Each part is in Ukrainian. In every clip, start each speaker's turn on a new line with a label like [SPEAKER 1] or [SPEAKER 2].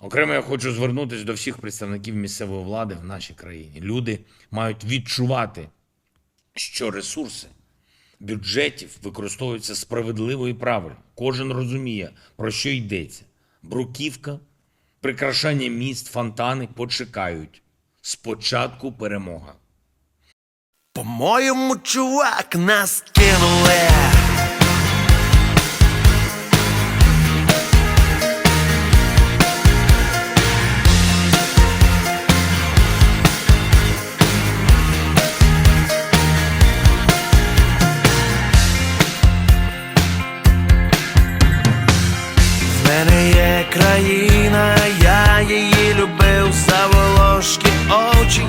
[SPEAKER 1] Окремо я хочу звернутися до всіх представників місцевої влади в нашій країні. Люди мають відчувати, що ресурси бюджетів використовуються справедливо і правильно. Кожен розуміє, про що йдеться. Бруківка, прикрашання міст, фонтани почекають. Спочатку перемога.
[SPEAKER 2] По-моєму, чувак, нас кинули. Країна, я її любив за волошки очі,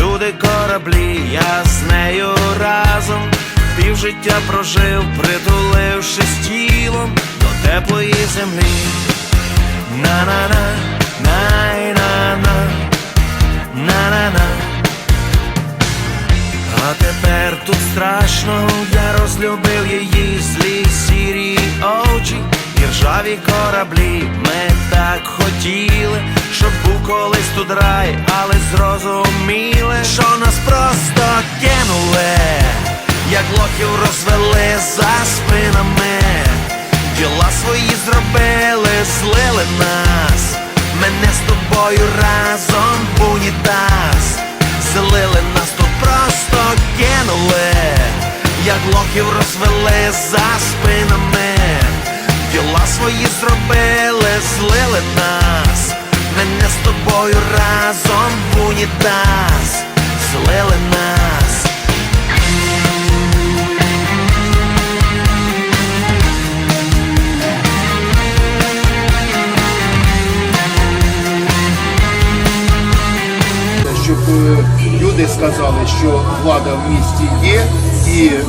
[SPEAKER 2] люди кораблі, я з нею разом півжиття прожив, притулившись тілом до теплої землі. На-на-на, най-на-на, на-на-на. А тепер тут страшно, я розлюбив її злі сірі очі, і ржаві кораблі. Нас просто кинули, як лохів розвели за спинами. Діла свої зробили, злили нас. Мене з тобою разом в унітаз. Злили нас тут просто кинули, як лохів розвели за спинами. Діла свої зробили, злили нас. Мене з тобою разом в унітаз. Злили нас.
[SPEAKER 3] щоб е, люди сказали, що влада в місті є, і е,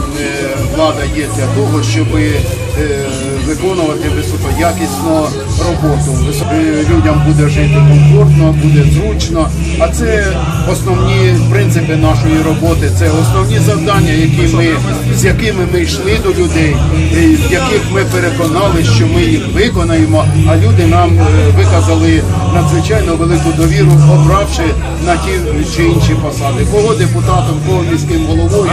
[SPEAKER 3] влада є для того, щоб е, виконувати високоякісну роботу. Людям буде жити комфортно, буде зручно. А це основні принципи нашої роботи, це основні завдання, які ми, з якими ми йшли до людей, в яких ми переконали, що ми їх виконаємо, а люди нам е, виказали надзвичайно велику довіру, обравши на ті чи інші посади. Кого депутатом, кого міським головою.